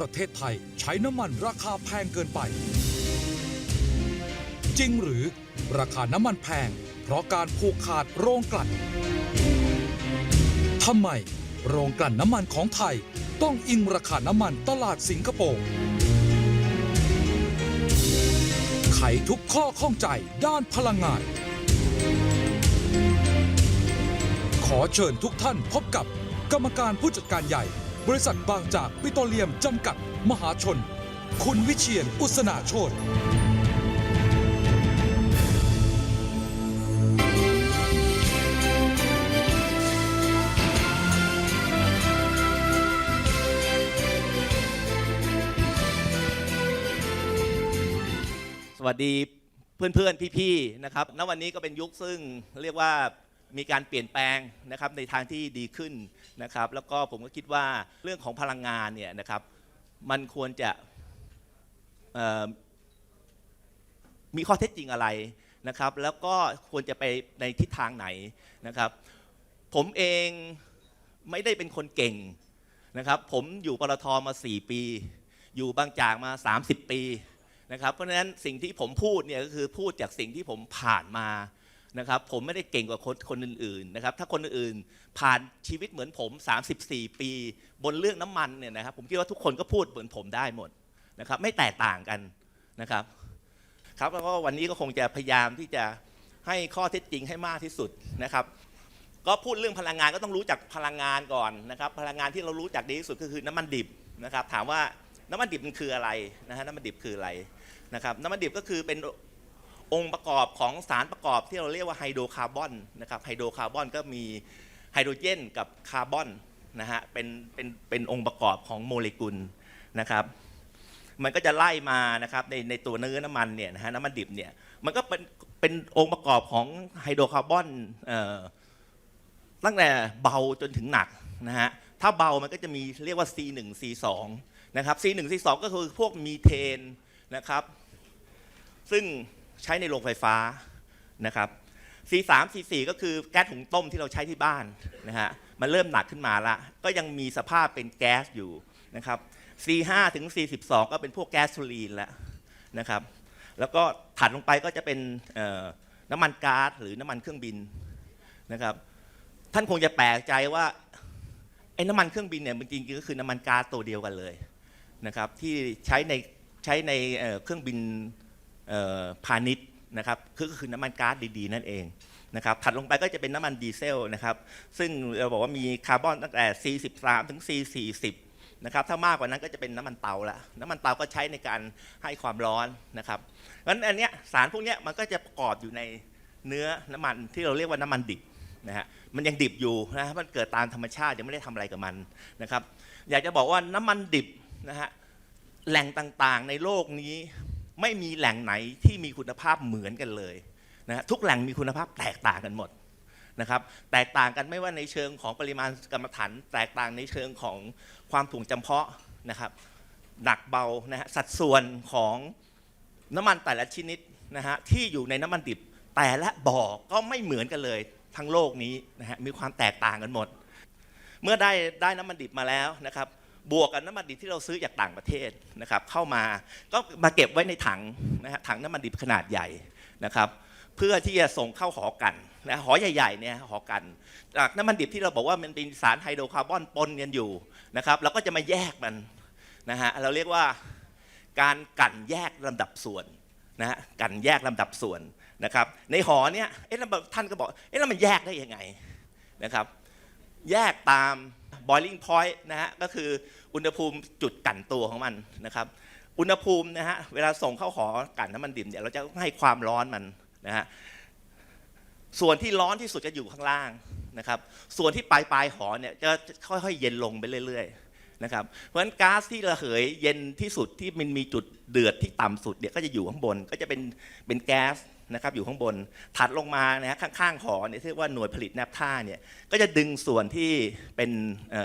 ประเทศไทยใช้น้ำมันราคาแพงเกินไป จริงหรือราคาน้ำมันแพง เพราะการผูกขาดโรงกลั่นทำไมโรงกลั่นน้ำมันของไทยต้องอิงราคาน้ำมันตลาดสิงคโปร์ไขทุกข้อข้องใจด้านพลังงาน ขอเชิญทุกท่านพบกับกรรมการผู้จัดการใหญ่ บริษัทบางจากปิโตรเลียมจำกัด มหาชน คุณวิเชียนอุศนาโชตสวัสดีเพื่อนๆ พี่ๆ นะครับ ณ วันนี้ก็เป็นยุคซึ่งเรียกว่า มีการเปลี่ยนแปลงนะครับในทางที่ดีขึ้นนะครับ แล้วก็ผมก็คิดว่าเรื่องของพลังงานเนี่ยนะครับมันควรจะมีข้อเท็จจริงอะไรนะครับ แล้วก็ควรจะไปในทิศทางไหนนะครับ ผมเองไม่ได้เป็นคนเก่งนะครับ ผมอยู่ปตทมา 4 ปี อยู่บางจากมา 30 ปีนะครับ เพราะฉะนั้นสิ่งที่ผมพูดเนี่ยก็คือพูดจากสิ่งที่ผมผ่านมา นะครับผมไม่ได้เก่งกว่าคนคนอื่นๆนะครับถ้าคนอื่นๆผ่านชีวิตเหมือนผม 34 ปี บนเรื่องน้ำมันเนี่ยนะครับผมคิดว่าทุกคนก็พูดเหมือนผมได้หมดนะครับไม่แตกต่างกันนะครับครับแล้วก็วันนี้ก็คงจะพยายามที่จะให้ข้อเท็จจริงให้มากที่สุดนะครับ ก็พูดเรื่องพลังงานก็ต้องรู้จักพลังงานก่อนนะครับพลังงานที่เรารู้จักดีที่สุดก็คือน้ำมันดิบนะครับถามว่าน้ำมันดิบมันคืออะไรนะฮะน้ำมันดิบคืออะไรนะครับน้ำมันดิบก็คือเป็น องค์ประกอบของสารประกอบที่เราเรียกว่าไฮโดรคาร์บอนนะครับไฮโดรคาร์บอนก็มีไฮโดรเจนกับคาร์บอนนะฮะเป็นเป็นเป็นองค์ประกอบของโมเลกุลนะครับ มันก็จะไล่มานะครับในในตัวเนื้อน้ำมันเนี่ยนะฮะน้ำมันดิบเนี่ยมันก็เป็นเป็นองค์ประกอบของไฮโดรคาร์บอนเอ่อตั้งแต่เบาจนถึงหนักนะฮะถ้าเบามันก็จะมีเรียกว่า C1 C2 นะครับ C1 C2 ก็คือพวกมีเทนนะครับ ซึ่ง ใช้ในโรงไฟฟ้านะครับ C3 C4 ก็คือแก๊สหุงต้มที่เราใช้ที่บ้านนะฮะมันเริ่มหนักขึ้นมาละก็ยังมีสภาพเป็นแก๊สอยู่นะครับ C5 ถึง C12 ก็เป็นพวกแก๊สโซลีนแล้วนะครับ แล้วก็ถัดลงไปก็จะเป็นน้ำมันก๊าซหรือน้ำมันเครื่องบินนะครับ ท่านคงจะแปลกใจว่าไอ้น้ำมันเครื่องบินเนี่ยมันจริงๆก็คือน้ำมันก๊าซตัวเดียวกันเลยนะครับ ที่ใช้ในใช้ในเครื่องบิน พาณิชย์นะครับคือก็คือน้ำมันก๊าซดีๆ นั่นเองนะครับถัดลงไปก็จะเป็นน้ำมันดีเซลนะครับ ซึ่งเราบอกว่ามีคาร์บอนตั้งแต่ C13 ถึง C40 นะครับ ถ้ามากกว่านั้นก็จะเป็นน้ำมันเตาละ น้ำมันเตาก็ใช้ในการให้ความร้อนนะครับเพราะฉะนั้นอันเนี้ยสารพวกเนี้ยมันก็จะประกอบอยู่ในเนื้อน้ำมันที่เราเรียกว่าน้ำมันดิบนะฮะ มันยังดิบอยู่นะฮะมันเกิดตามธรรมชาติยังไม่ได้ทำอะไรกับมันนะครับ อยากจะบอกว่าน้ำมันดิบนะฮะ แหล่งต่างๆในโลกนี้ ไม่มีแหล่งไหนที่มีคุณภาพเหมือนกันเลยนะฮะทุกแหล่งมีคุณภาพแตกต่างกันหมดนะครับแตกต่างกันไม่ว่าในเชิงของปริมาณกรรมฐานแตกต่างในเชิงของความถ่วงจำเพาะนะครับหนักเบานะฮะสัดส่วนของน้ำมันแต่ละชนิดนะฮะที่อยู่ในน้ำมันดิบแต่ละบ่อก็ไม่เหมือนกันเลยทั้งโลกนี้นะฮะมีความแตกต่างกันหมด เมื่อได้ได้น้ำมันดิบมาแล้วนะครับ บวกกับน้ำมันดิบที่เราซื้อจากต่างประเทศนะครับเข้ามาก็มาเก็บไว้ในถังนะฮะถังน้ำมันดิบขนาดใหญ่นะครับเพื่อที่จะส่งเข้าหอกันนะหอใหญ่ๆเนี่ยหอกัน จากน้ำมันดิบที่เราบอกว่ามันเป็นสารไฮโดรคาร์บอนปนกันอยู่นะครับเราก็จะมาแยกมันนะฮะเราเรียกว่าการกลั่นแยกลำดับส่วนนะฮะกลั่นแยกลำดับส่วนนะครับในหอเนี่ยเอ๊ะท่านก็บอกเอ๊ะแล้วมันแยกได้ยังไงนะครับแยกตาม boiling point นะฮะก็คืออุณหภูมิจุดกั่นตัวของมันนะครับ อุณหภูมินะฮะเวลาส่งเข้าหอกั่นน้ำมันดิบเนี่ยเราจะให้ความร้อนมันนะฮะส่วนที่ร้อนที่สุดจะอยู่ข้างล่างนะครับ ส่วนที่ปลายปลายหอเนี่ยจะค่อยๆเย็นลงไปเรื่อยๆนะครับ เพราะฉะนั้นก๊าซที่ระเหยเย็นที่สุดที่มันมีจุดเดือดที่ต่ำสุดเนี่ยก็จะอยู่ข้างบนก็จะเป็นเป็นแก๊ส นะครับอยู่ข้างบนถัดลงมานะฮะข้างๆหอเนี่ยที่เรียกว่าหน่วยผลิตแนปท่าเนี่ยก็จะดึงส่วนที่เป็น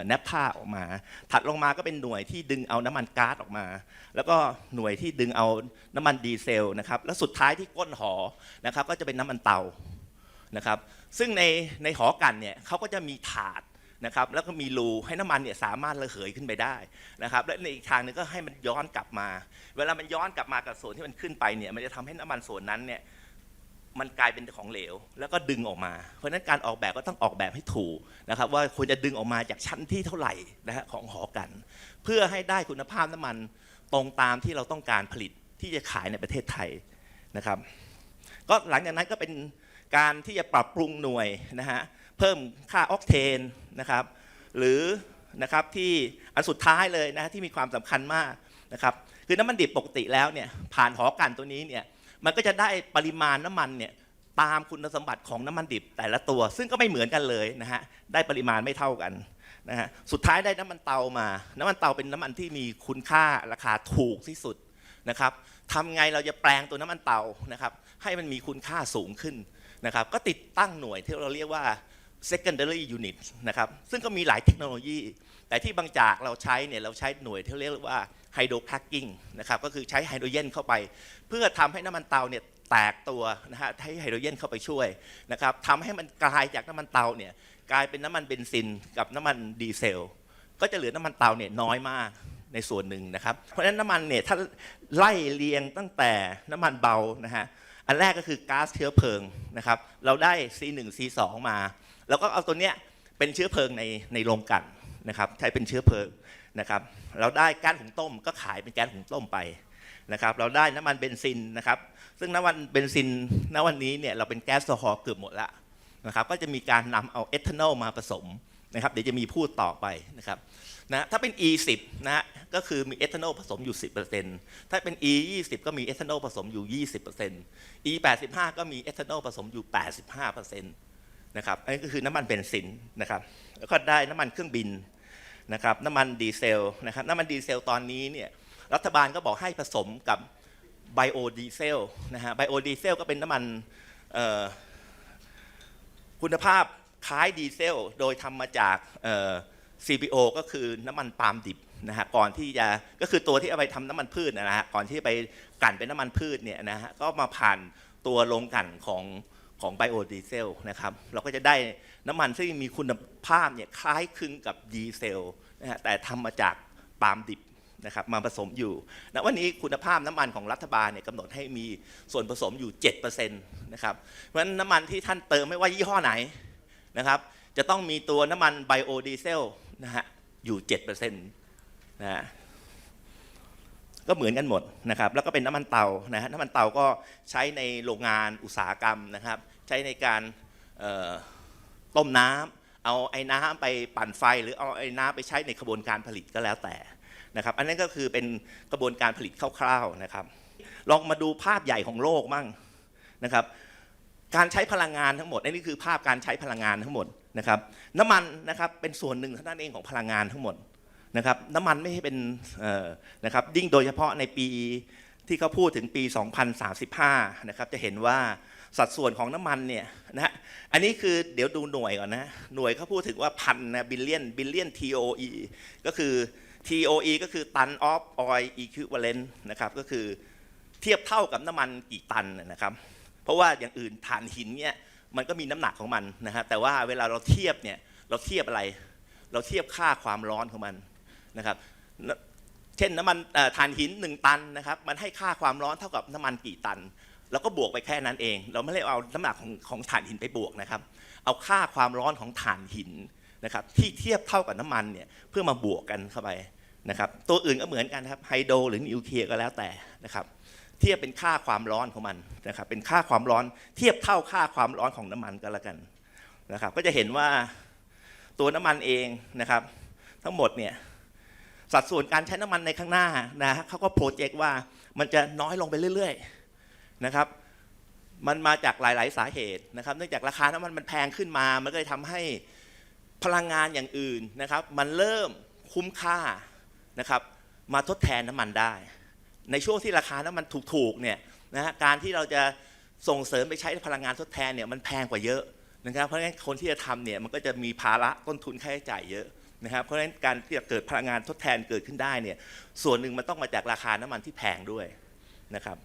แนปท่าออกมา ถัดลงมาก็เป็นหน่วยที่ดึงเอาน้ำมันก๊าซออกมา แล้วก็หน่วยที่ดึงเอาน้ำมันดีเซลนะครับแล้วสุดท้ายที่ก้นหอนะครับก็จะเป็นน้ำมันเตานะครับซึ่งในในหอกันเนี่ยเขาก็จะมีถาดนะครับแล้วก็มีรูให้น้ำมันเนี่ยสามารถระเหยขึ้นไปได้นะครับและในอีกทางหนึงก็ให้มันย้อนกลับมา เวลามันย้อนกลับมากับส่วนที่มันขึ้นไปเนี่ยมันจะทำให้น้ำมันส่วนนั้นเนี่ย มันกลายเป็นของเหลว แล้วก็ดึงออกมา เพราะฉะนั้นการออกแบบก็ต้องออกแบบให้ถูกนะครับ ว่าควรจะดึงออกมาจากชั้นที่เท่าไหร่นะฮะของหอกัน เพื่อให้ได้คุณภาพน้ำมันตรงตามที่เราต้องการผลิตที่จะขายในประเทศไทยนะครับ ก็หลังจากนั้นก็เป็นการที่จะปรับปรุงหน่วยนะฮะเพิ่มค่าออกเทนนะครับ หรือนะครับที่อันสุดท้ายเลยนะที่มีความสำคัญมากนะครับคือน้ำมันดิบปกติแล้วเนี่ยผ่านหอกันตัวนี้เนี่ย มันก็จะได้ปริมาณน้ำมันเนี่ยตามคุณสมบัติของน้ำมันดิบแต่ละตัว ซึ่งก็ไม่เหมือนกันเลยนะฮะได้ปริมาณไม่เท่ากันนะฮะสุดท้ายได้น้ำมันเตามา น้ำมันเตาเป็นน้ำมันที่มีคุณค่าราคาถูกที่สุดนะครับทำไงเราจะแปลงตัวน้ำมันเตานะครับให้มันมีคุณค่าสูงขึ้นนะครับก็ติดตั้งหน่วยที่เราเรียกว่า secondary unit นะครับซึ่งก็มีหลายเทคโนโลยี แต่ที่บางจากเราใช้เนี่ยเราใช้หน่วยที่เรียกว่า hydro cracking นะครับก็คือใช้ไฮโดรเจนเข้าไป เพื่อทำให้น้ำมันเตาเนี่ยแตกตัวนะฮะให้ไฮโดรเจนเข้าไปช่วยนะครับทำให้มันกลายจากน้ำมันเตาเนี่ยกลายเป็นน้ำมันเบนซินกับน้ำมันดีเซล ก็จะเหลือน้ำมันเตาเนี่ยน้อยมากในส่วนหนึ่งนะครับ เพราะฉะนั้นน้ำมันเนี่ยถ้าไล่เรียงตั้งแต่น้ำมันเบานะฮะอันแรกก็คือก๊าซเชื้อเพลิงนะครับเราได้ C1 C2 มา แล้วก็เอาตัวเนี้ยเป็นเชื้อเพลิงในในโรงกลั่นนะครับใช้เป็นเชื้อเพลิง นะครับ เราได้ก๊าซหุงต้มก็ขายเป็นแก๊สหุงต้มไปนะครับ เราได้น้ำมันเบนซินนะครับ ซึ่งน้ำมันเบนซินณวันนี้เนี่ยเราเป็นแก๊สโซฮอล์เกือบหมดแล้วนะครับ ก็จะมีการนำเอาเอทานอลมาผสมนะครับ เดี๋ยวจะมีพูดต่อไปนะครับนะถ้าเป็น E10 นะฮะก็คือมีเอทานอลผสมอยู่ 10%ถ้าเป็น E20 ก็มีเอทานอลผสมอยู่ 20% E85 ก็มีเอทานอลผสมอยู่ 85%นะครับอันนี้ก็คือน้ำมันเบนซินนะครับ แล้วก็ได้น้ำมันเครื่องบิน นะครับน้ำมันดีเซลนะครับน้ำมันดีเซลตอนนี้เนี่ยรัฐบาลก็บอกให้ผสมกับไบโอดีเซลนะฮะไบโอดีเซลก็เป็นน้ำมันคุณภาพคล้ายดีเซล โดยทำมาจาก CPO ก็คือน้ำมันปาล์มดิบนะฮะก่อนที่จะก็คือตัวที่เอาไปทำน้ำมันพืชนะฮะก่อนที่ไปกลั่นเป็นน้ำมันพืชเนี่ยนะฮะก็มาผ่านตัวโรงกั่นของของไบโอดีเซลนะครับเราก็จะได้ น้ำมันที่มีคุณภาพเนี่ยคล้ายคลึงกับดีเซลนะฮะแต่ทำมาจากปาล์มดิบนะครับมาผสมอยู่ณวันนี้คุณภาพน้ำมันของรัฐบาลเนี่ยกำหนดให้มีส่วนผสมอยู่7%นะครับเพราะฉะนั้นน้ำมันที่ท่านเติมไม่ว่ายี่ห้อไหนนะครับจะต้องมีตัวน้ำมันไบโอดีเซลนะฮะอยู่7%นะฮะก็เหมือนกันหมดนะครับแล้วก็เป็นน้ำมันเตานะฮะน้ำมันเตาก็ใช้ในโรงงานอุตสาหกรรมนะครับ ใช้ในการเอ่อ ต้มน้ำเอาไอ้น้ำไปปั่นไฟ หรือเอาไอ้น้ำไปใช้ในกระบวนการผลิตก็แล้วแต่นะครับ อันนั้นก็คือเป็นกระบวนการผลิตคร่าวๆนะครับ ลองมาดูภาพใหญ่ของโลกมั่งนะครับ การใช้พลังงานทั้งหมดอันนี้คือภาพการใช้พลังงานทั้งหมดนะครับ น้ำมันนะครับเป็นส่วนหนึ่งเท่านั้นเองของพลังงานทั้งหมดนะครับน้ำมันไม่ใช่เป็นนะครับยิ่งโดยเฉพาะในปีที่เขาพูดถึงปี 2035 นะครับจะเห็นว่า สัดส่วนของน้ำมันเนี่ยนะฮะอันนี้คือเดี๋ยวดูหน่วยก่อนนะหน่วยเขาพูดถึงว่าพันนะบิลเลียนบิลเลียน TOE ก็คือ TOE ก็คือตัน of oil equivalent นะครับก็คือเทียบเท่ากับน้ำมันกี่ตันนะครับ เพราะว่าอย่างอื่นถ่านหินเนี่ยมันก็มีน้ำหนักของมันนะฮะแต่ว่าเวลาเราเทียบเนี่ยเราเทียบอะไร เราเทียบค่าความร้อนของมันนะครับเช่นน้ำมันถ่านหิน 1 ตันนะครับมันให้ค่าความร้อนเท่ากับน้ำมันกี่ตัน เราก็บวกไปแค่นั้นเอง เราไม่ได้เอาน้ำหนักของของถ่านหินไปบวกนะครับ เอาค่าความร้อนของถ่านหินนะครับที่เทียบเท่ากับน้ำมันเนี่ยเพื่อมาบวกกันเข้าไปนะครับ ตัวอื่นก็เหมือนกันครับไฮโดรหรือนิวเคลียร์ก็แล้วแต่นะครับเทียบเป็นค่าความร้อนของมันนะครับเป็นค่าความร้อนเทียบเท่าค่าความร้อนของน้ำมันก็แล้วกันนะครับ ก็จะเห็นว่าตัวน้ำมันเองนะครับ ทั้งหมดเนี่ยสัดส่วนการใช้น้ำมันในข้างหน้านะฮะเขาก็โปรเจกต์ว่ามันจะน้อยลงไปเรื่อย ๆ นะครับมันมาจากหลาย ๆ สาเหตุนะครับเนื่องจากราคาน้ำมันมันแพงขึ้นมา มันก็เลยทำให้พลังงานอย่างอื่นนะครับ มันเริ่มคุ้มค่านะครับ มาทดแทนน้ำมันได้ ในช่วงที่ราคาน้ำมันถูก ๆ เนี่ยนะฮะการที่เราจะส่งเสริมไปใช้พลังงานทดแทนเนี่ยมันแพงกว่าเยอะนะครับ เพราะฉะนั้นคนที่จะทำเนี่ยมันก็จะมีภาระต้นทุนค่าใช้จ่ายเยอะนะครับ เพราะฉะนั้นการที่จะเกิดพลังงานทดแทนเกิดขึ้นได้เนี่ยส่วนหนึ่งมันต้องมาจากราคาน้ำมันที่แพงด้วยนะครับ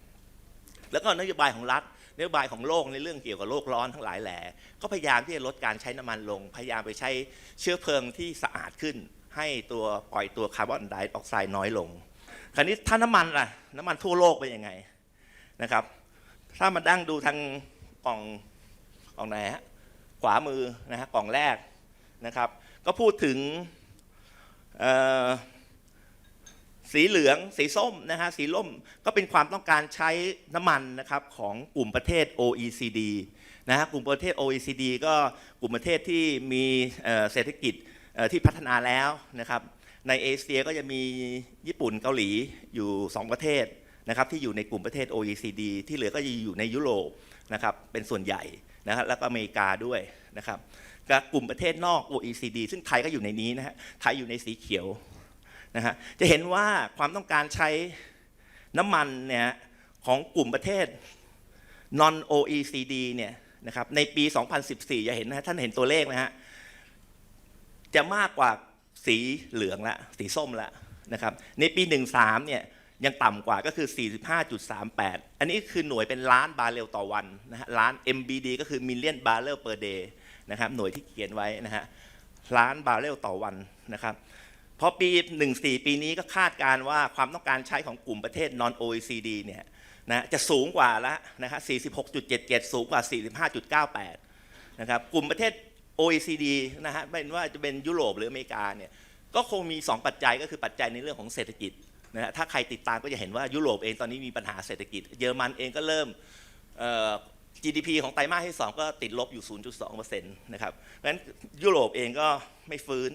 แล้วก็นโยบายของรัฐนโยบายของโลกในเรื่องเกี่ยวกับโลกร้อนทั้งหลายแหล่ก็พยายามที่จะลดการใช้น้ำมันลง พยายามไปใช้เชื้อเพลิงที่สะอาดขึ้น ให้ตัวปล่อยตัวคาร์บอนไดออกไซด์น้อยลง คราวนี้ถ้าน้ำมันล่ะน้ำมันทั่วโลกเป็นยังไงนะครับ ถ้ามาดั้งดูทางกล่องกล่องไหนฮะขวามือนะฮะกล่องแรกนะครับ ก็พูดถึงเอ่อ สีเหลือง สีส้มนะฮะสีล่มก็เป็นความต้องการใช้น้ำมันนะครับของกลุ่มประเทศ OECD นะฮะกลุ่มประเทศ OECD ก็กลุ่มประเทศที่มีเศรษฐกิจที่พัฒนาแล้วนะครับในเอเชียก็จะมีญี่ปุ่นเกาหลีอยู่ 2 ประเทศนะครับที่อยู่ในกลุ่มประเทศ OECD ที่เหลือก็จะอยู่ในยุโรปนะครับเป็นส่วนใหญ่นะครับแล้วก็อเมริกาด้วยนะครับกับกลุ่มประเทศนอก OECD ซึ่งไทยก็อยู่ในนี้นะฮะไทยอยู่ในสีเขียว นะฮะจะเห็นว่าความต้องการใช้น้ำมันเนี่ยของกลุ่มประเทศ non OECD เนี่ยนะครับในปี 2014 จะเห็นนะท่านเห็นตัวเลขนะฮะจะมากกว่าสีเหลืองละสีส้มละนะครับในปี 13เนี่ยยังต่ำกว่าก็คือ 45.38 อันนี้คือหน่วยเป็นล้านบาร์เรลต่อวันนะฮะล้าน MBD ก็คือ million barrel per day นะครับหน่วยที่เขียนไว้นะฮะล้านบาร์เรลต่อวันนะครับ พอปี 14 ปีนี้ก็คาดการว่าความต้องการใช้ของกลุ่มประเทศ non OECD เนี่ยนะจะสูงกว่าละนะฮะ46.77 สูงกว่า 45.98 นะครับ กลุ่มประเทศ OECD นะฮะไม่ว่าจะเป็นยุโรปหรืออเมริกาเนี่ยก็คงมี 2 ปัจจัยก็คือปัจจัยในเรื่องของเศรษฐกิจนะฮะถ้าใครติดตามก็จะเห็นว่ายุโรปเองตอนนี้มีปัญหาเศรษฐกิจ เยอรมันเองก็เริ่ม GDP ของไตรมาสที่ 2 ก็ติดลบอยู่ 0.2%นะครับเพราะฉะนั้นยุโรปเองก็ไม่ฟื้น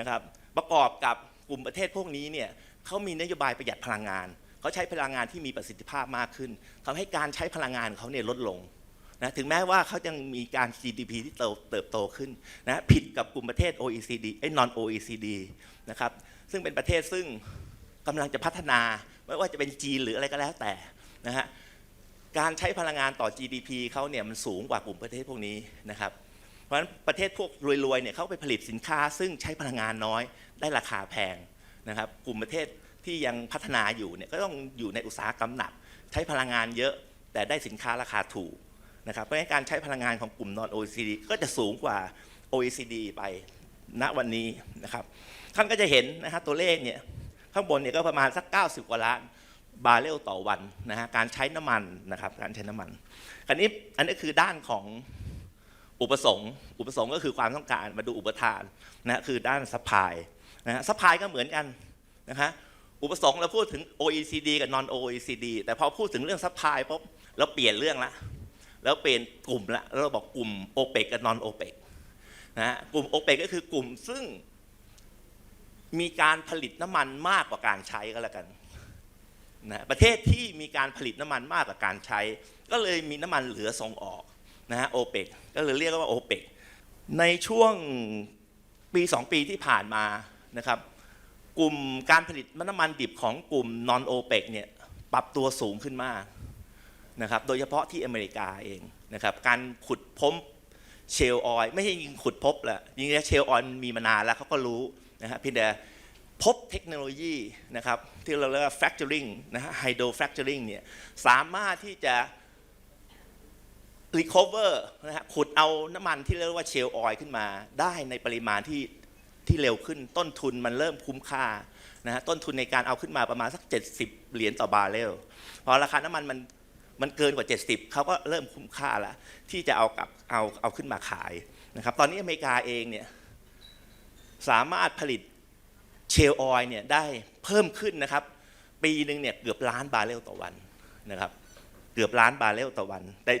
นะครับ ประกอบกับกลุ่มประเทศพวกนี้เนี่ยเขามีนโยบายประหยัดพลังงาน เขาใช้พลังงานที่มีประสิทธิภาพมากขึ้นทำให้การใช้พลังงานเขาเนี่ยลดลงนะถึงแม้ว่าเขายังมีการ GDP ที่เติบโตขึ้นนะผิดกับกลุ่มประเทศ OECD ไอ้ non OECD นะครับซึ่งเป็นประเทศซึ่งกำลังจะพัฒนาไม่ว่าจะเป็นจีนหรืออะไรก็แล้วแต่นะฮะการใช้พลังงานต่อ GDP เขาเนี่ยมันสูงกว่ากลุ่มประเทศพวกนี้นะครับ เพราะฉะนั้นประเทศพวกรวยๆเนี่ยเขาไปผลิตสินค้าซึ่งใช้พลังงานน้อยได้ราคาแพงนะครับ กลุ่มประเทศที่ยังพัฒนาอยู่เนี่ยก็ต้องอยู่ในอุตสาหกรรมหนัก ใช้พลังงานเยอะ แต่ได้สินค้าราคาถูกนะครับเพราะฉะนั้นการใช้พลังงานของกลุ่ม non OECD ก็จะสูงกว่า OECD ไปณวันนี้นะครับท่านก็จะเห็นนะฮะตัวเลขเนี่ยข้างบนเนี่ยก็ประมาณสัก 90 กว่าล้านบาร์เรลต่อวันนะฮะการใช้น้ำมันนะครับการใช้น้ำมันคราวนี้อันนี้คือด้านของ อุปสงค์อุปสงค์ก็คือความต้องการมาดูอุปทานนะคือด้านซัพพลายนะฮะซัพพลายก็เหมือนกันนะฮะอุปสงค์เราพูดถึง OECD กับ non OECD แต่พอพูดถึงเรื่องซัพพลายปุ๊บเราเปลี่ยนเรื่องละแล้วเป็นกลุ่มละแล้วเราบอกกลุ่มโอเปกกับนอนโอเปกนะฮะกลุ่มโอเปกก็คือกลุ่มซึ่งมีการผลิตน้ำมันมากกว่าการใช้ก็แล้วกันนะประเทศที่มีการผลิตน้ำมันมากกว่าการใช้ ก็เลยมีน้ำมันเหลือส่งออก นะฮะโอเปกก็เลยเรียกว่าโอเปกในช่วงปีสองปีที่ผ่านมานะครับกลุ่มการผลิตน้ำมันดิบของกลุ่มนอนโอเปกเนี่ยปรับตัวสูงขึ้นมากนะครับโดยเฉพาะที่อเมริกาเองนะครับการขุดพบเชลออยไม่ใช่ยิงขุดพบแหละจริงเชลออยลมีมานานแล้วเขาก็รู้นะครับเพียงแต่พบเทคโนโลยีนะครับที่เราเรียกว่า fracturing นะฮะ hydro fracturing เนี่ยสามารถที่จะ recover นะฮะขุดเอาน้ำมันที่เรียกว่าเชลออยล์ขึ้นมาได้ในปริมาณที่ที่เร็วขึ้นต้นทุนมันเริ่มคุ้มค่านะฮะต้นทุนในการเอาขึ้นมาประมาณสัก 70 เหรียญต่อบาร์เรลพอราคาน้ำมันมันมันเกินกว่า 70 เขาก็เริ่มคุ้มค่าล้วที่จะเอากับเอาเอาขึ้นมาขายนะครับตอนนี้อเมริกาเองเนี่ยสามารถผลิตเชลออยล์เนี่ยได้เพิ่มขึ้นนะครับ ปีหนึ่งเนี่ยเกือบล้านบาร์เรลต่อวันนะครับเกือบล้านบาร์เรลต่อวันแต่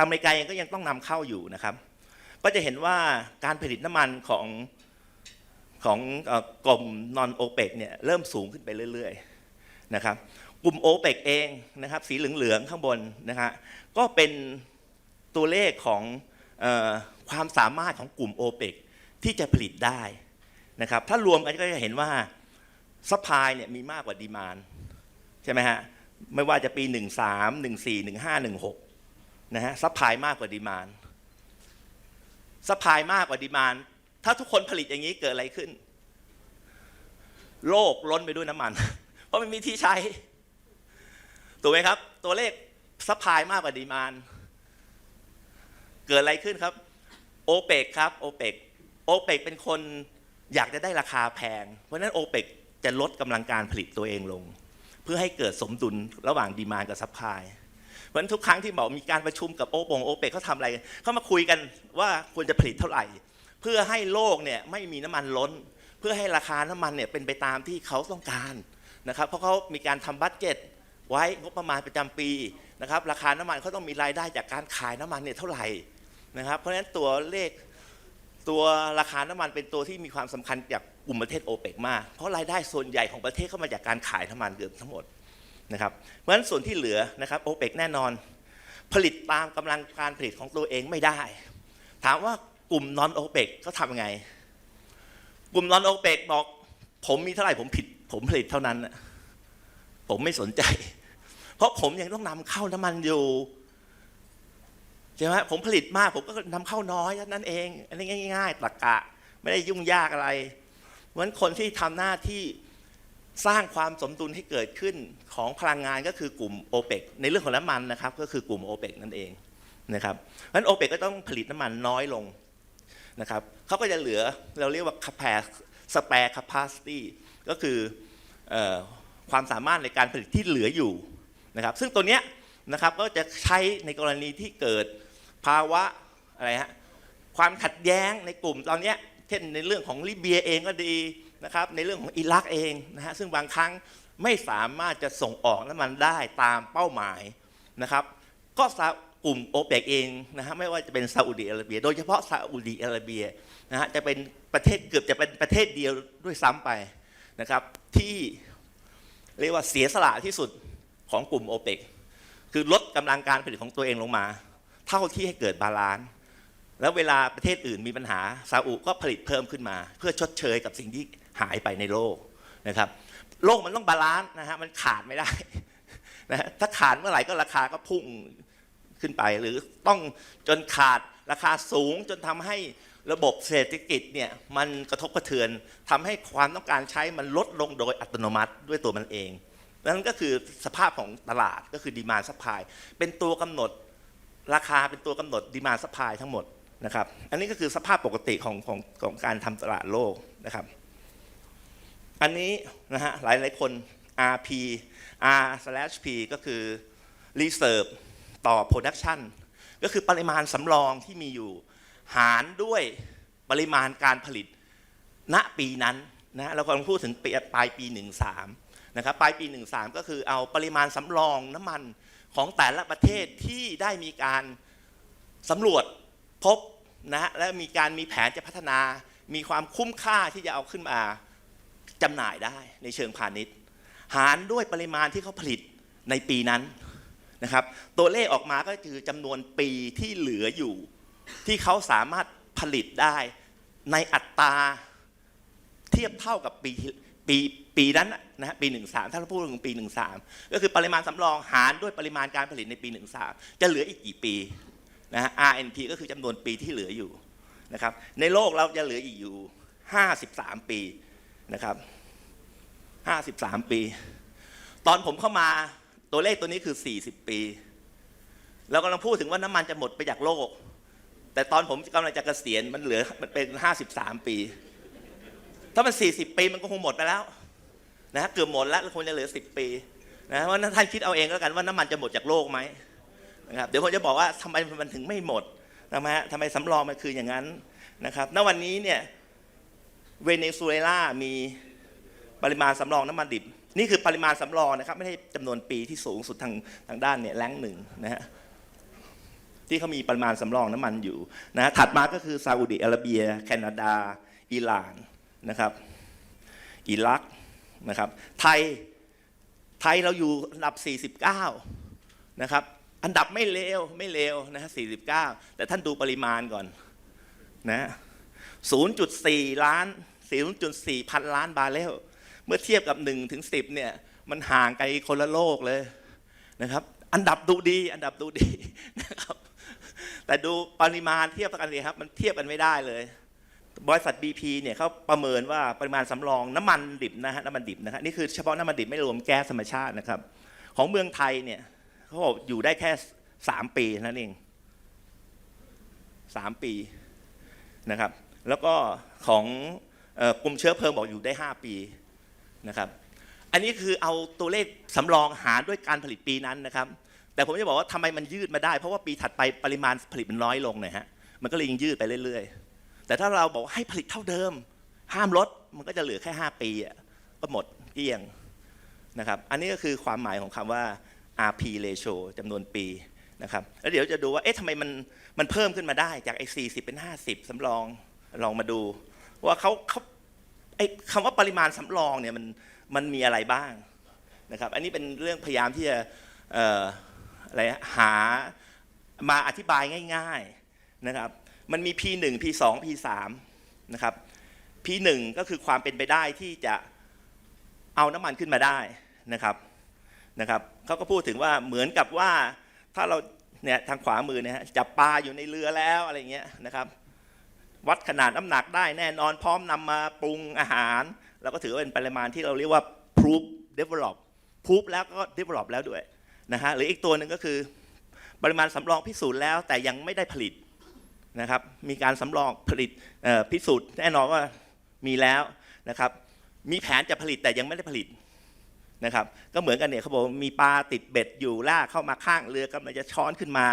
อเมริกาเองก็ยังต้องนำเข้าอยู่นะครับ ก็จะเห็นว่าการผลิตน้ำมันของของกลุ่มนอนโอเปกเนี่ยเริ่มสูงขึ้นไปเรื่อยๆนะครับกลุ่มโอเปกเองนะครับสีเหลืองๆข้างบนนะฮะก็เป็นตัวเลขของออความสามารถของกลุ่มโอเปกที่จะผลิตได้นะครับถ้ารวมกันก็จะเห็นว่าซัพพลายเนี่ยมีมากกว่าดีมานใช่ไหมฮะไม่ว่าจะปี 13 14 15 16 นะฮะซัพพลายมากกว่าดีมานซัพพลายมากกว่าดีมานถ้าทุกคนผลิตอย่างนี้เกิดอะไรขึ้น โลกล้นไปด้วยน้ำมัน เพราะไม่มีที่ใช้ถูกไหมครับ ตัวเลขซัพพลายมากกว่าดีมานเกิดอะไรขึ้นครับโอเปกครับโอเปกโอเปกเป็นคนอยากจะได้ราคาแพง เพราะฉะนั้นโอเปกจะลดกำลังการผลิตตัวเองลง เพื่อให้เกิดสมดุลระหว่างดีมานกับซัพพลาย เพราะนั้นทุกครั้งที่บอกมีการประชุมกับโอปงโอเปกเขาทำอะไรเขามาคุยกันว่าควรจะผลิตเท่าไหร่ เพื่อให้โลกเนี่ยไม่มีน้ำมันล้น เพื่อให้ราคาน้ำมันเนี่ยเป็นไปตามที่เขาต้องการนะครับ เพราะเขามีการทำบัตเจ็ตไว้งบประมาณประจำปีนะครับ ราคาน้ำมันเขาต้องมีรายได้จากการขายน้ำมันเนี่ยเท่าไหร่นะครับ เพราะฉะนั้นตัวเลขตัวราคาน้ำมันเป็นตัวที่มีความสำคัญจากกลุ่มประเทศโอเปกมาก เพราะรายได้ส่วนใหญ่ของประเทศเข้ามาจากการขายน้ำมันเกือบทั้งหมด นะครับเพราะฉะนั้นส่วนที่เหลือนะครับโอเปกแน่นอน ผลิตตามกำลังการผลิตของตัวเองไม่ได้ ถามว่ากลุ่มนอนโอเปกเขาทำไง กลุ่มนอนโอเปกบอก ผมมีเท่าไหร่ผมผิด ผมผลิตเท่านั้น ผมไม่สนใจ เพราะผมยังต้องนำเข้าน้ำมันอยู่ใช่ไหมผมผลิตมาก ผมก็นำเข้าน้อยนั้นเอง อันนี้ง่ายๆตรรกะ ไม่ได้ยุ่งยากอะไรเพราะฉะนั้นคนที่ทำหน้าที่ สร้างความสมดุลให้เกิดขึ้นของพลังงานก็คือกลุ่มโอเปกในเรื่องของน้ำมันนะครับ ก็คือกลุ่มโอเปกนั่นเองนะครับเพราะฉะนั้นโอเปกก็ต้องผลิตน้ำมันน้อยลงนะครับเขาก็จะเหลือเราเรียกว่า spare capacity ก็คือออความสามารถในการผลิตที่เหลืออยู่นะครับซึ่งตัวเนี้ยนะครับก็จะใช้ในกรณีที่เกิดภาวะอะไรฮะความขัดแย้งในกลุ่มตอนเนี้ยเช่นในเรื่องของลิเบียเองก็ดี นะครับในเรื่องของอิรักเองนะฮะซึ่งบางครั้งไม่สามารถจะส่งออกน้ำมันได้ตามเป้าหมายนะครับก็ซากลุ่มโอเปกเองนะฮะไม่ว่าจะเป็นซาอุดีอาระเบีย โดยเฉพาะซาอุดีอาระเบียนะฮะจะเป็นประเทศเกือบจะเป็นประเทศเดียวด้วยซ้ำไปนะครับที่เรียกว่าเสียสละที่สุดของกลุ่มโอเปกคือลดกำลังการผลิตของตัวเองลงมา เท่าที่ให้เกิดบาลานซ์ แล้วเวลาประเทศอื่นมีปัญหาซาอุก็ผลิตเพิ่มขึ้นมา เพื่อชดเชยกับสิ่งที่หายไปในโลกนะครับ โลกมันต้องบาลานซ์นะฮะมันขาดไม่ได้นะถ้าขาดเมื่อไหร่ก็ราคาก็พุ่งขึ้นไป หรือต้องจนขาดราคาสูงจนทำให้ระบบเศรษฐกิจเนี่ยมันกระทบกระเทือนทำให้ความต้องการใช้มันลดลงโดยอัตโนมัติด้วยตัวมันเองนั่นก็คือสภาพของตลาดก็คือดีมาซัพพลายเป็นตัวกำหนดราคาเป็นตัวกำหนดดีมาซัพพลายทั้งหมด นะครับ อันนี้ก็คือสภาพปกติของของของการทำตลาดโลกนะครับ อันนี้นะฮะหลายหลายคน RP R slash P ก็คือ Reserve ต่อ Production ก็คือปริมาณสำรองที่มีอยู่ หารด้วยปริมาณการผลิตณปีนั้นนะเรากำลังพูดถึงปปลายปี 13นะครับปลายปี 13 ก็คือเอาปริมาณสำรองน้ำมันของแต่ละประเทศที่ได้มีการสำรวจพบ นะฮะและมีการมีแผนจะพัฒนา มีความคุ้มค่าที่จะเอาขึ้นมาจำหน่ายได้ในเชิงพาณิชย์ หารด้วยปริมาณที่เขาผลิตในปีนั้นนะครับตัวเลขออกมาก็คือจำนวนปีที่เหลืออยู่ ที่เขาสามารถผลิตได้ในอัตราเทียบเท่ากับปีปีปีนั้นนะนะฮะปี 13 ถ้าเราพูดถึงปี 13 ก็คือปริมาณสำรองหารด้วยปริมาณการผลิตในปี 13 จะเหลืออีกกี่ปี นะฮะ RNP ก็คือจำนวนปีที่เหลืออยู่นะครับ ในโลกเราจะเหลืออีกอยู่ 53 ปีนะครับ 53 ปี ตอนผมเข้ามาตัวเลขตัวนี้คือ 40 ปีเรากำลังพูดถึงว่าน้ำมันจะหมดไปจากโลก แต่ตอนผมกำลังจะเกษียณมันเหลือมันเป็น 53 ปี ถ้ามัน 40 ปีมันก็คงหมดไปแล้วนะฮะเกือบหมดแล้วควรจะเหลือ 10 ปีนะเพราะนั้นท่านคิดเอาเองแล้วกันว่าน้ำมันจะหมดจากโลกไหม นะครับเดี๋ยวผมจะบอกว่าทำไมมันถึงไม่หมดนะฮะทำไมสำรองมันคืออย่างนั้นนะครับณวันนี้เนี่ยเวเนซุเอลามีปริมาณสำรองน้ำมันดิบ นี่คือปริมาณสำรองนะครับ ไม่ใช่จำนวนปีที่สูงสุดทางทางด้านเนี่ยแรงหนึ่งนะฮะที่เขามีปริมาณสำรองน้ำมันอยู่นะถัดมาก็คือซาอุดิอาระเบีย แคนาดา อิหร่านนะครับ อิรักนะครับ ไทยไทยเราอยู่อันดับ 49 นะครับ อันดับไม่เลวไม่เลวนะฮะ49 แต่ท่านดูปริมาณก่อนนะ0.4 ล้าน 0.4 พันล้านบาร์เรล เมื่อเทียบกับ 1 ถึง 10 เนี่ย มันห่างไกลคนละโลกเลยนะครับ อันดับดูดี อันดับดูดีนะครับ แต่ดูปริมาณเทียบกันเลยครับ มันเทียบกันไม่ได้เลย บริษัท BP เนี่ยเขาประเมินว่าปริมาณสำรองน้ำมันดิบนะฮะ น้ำมันดิบนะฮะ นี่คือเฉพาะน้ำมันดิบไม่รวมแก๊สธรรมชาตินะครับ ของเมืองไทยเนี่ย เขาบอกอยู่ได้แค่3ปีนั่นเอง3ปีนะครับ แล้วก็ของออกลุ่มเชื้อเพลิงบอกอยู่ได้ 5 ปีนะครับ อันนี้คือเอาตัวเลขสำรองหารด้วยการผลิตปีนั้นนะครับ แต่ผมจะบอกว่าทำไมมันยืดมาได้ เพราะว่าปีถัดไปปริมาณผลิตมันน้อยลงเนี่ยฮะ มันก็เลยยิ่งยืดไปเรื่อยๆ แต่ถ้าเราบอกให้ผลิตเท่าเดิม ห้ามลด มันก็จะเหลือแค่ 5 ปีอะก็หมดเกลี้ยงนะครับ อันนี้ก็คือความหมายของคำว่า RP ratio จำนวนปีนะครับแล้วเดี๋ยวจะดูว่าเอ๊ะทำไมมันมันเพิ่มขึ้นมาได้จากไอ้40เป็น50สำรองลองมาดู ว่าเขาเขาไอ้คำว่าปริมาณสำรองเนี่ยมันมันมีอะไรบ้างนะครับ อันนี้เป็นเรื่องพยายามที่จะเอ่ออะไรหามาอธิบายง่าย ๆนะครับ มันมี P1 P2 P3 นะครับ P1 ก็คือความเป็นไปได้ที่จะเอาน้ำมันขึ้นมาได้นะครับ นะครับเขาก็พูดถึงว่าเหมือนกับว่าถ้าเราเนี่ยทางขวามือเนี่ยจับปลาอยู่ในเรือแล้วอะไรเงี้ยนะครับ วัดขนาดน้ำหนักได้แน่นอนพร้อมนำมาปรุงอาหาร เราก็ถือว่าเป็นปริมาณที่เราเรียกว่า proof develop proof แล้วก็ develop แล้วด้วยนะฮะหรืออีกตัวหนึ่งก็คือ ปริมาณสำรองพิสูจน์แล้วแต่ยังไม่ได้ผลิตนะครับ มีการสำรองผลิตพิสูจน์แน่นอนว่ามีแล้วนะครับ มีแผนจะผลิตแต่ยังไม่ได้ผลิต นะครับก็เหมือนกันเนี่ยเขาบอกมีปลาติดเบ็ดอยู่ลากเข้ามาข้างเรือกำลังจะช้อนขึ้นมา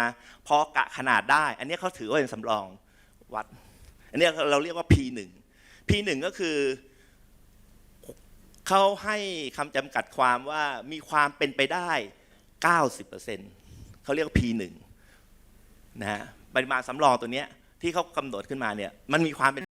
พอกะขนาดได้ อันนี้เขาถือว่าเป็นสำรองวัด อันนี้เราเรียกว่า P1 P1 ก็คือเขาให้คำจำกัดความว่ามีความเป็นไปได้ 90%เขาเรียกว่า P1 นะฮะปริมาณสำรองตัวเนี้ยที่เขากำหนดขึ้นมาเนี่ยมันมีความเป็น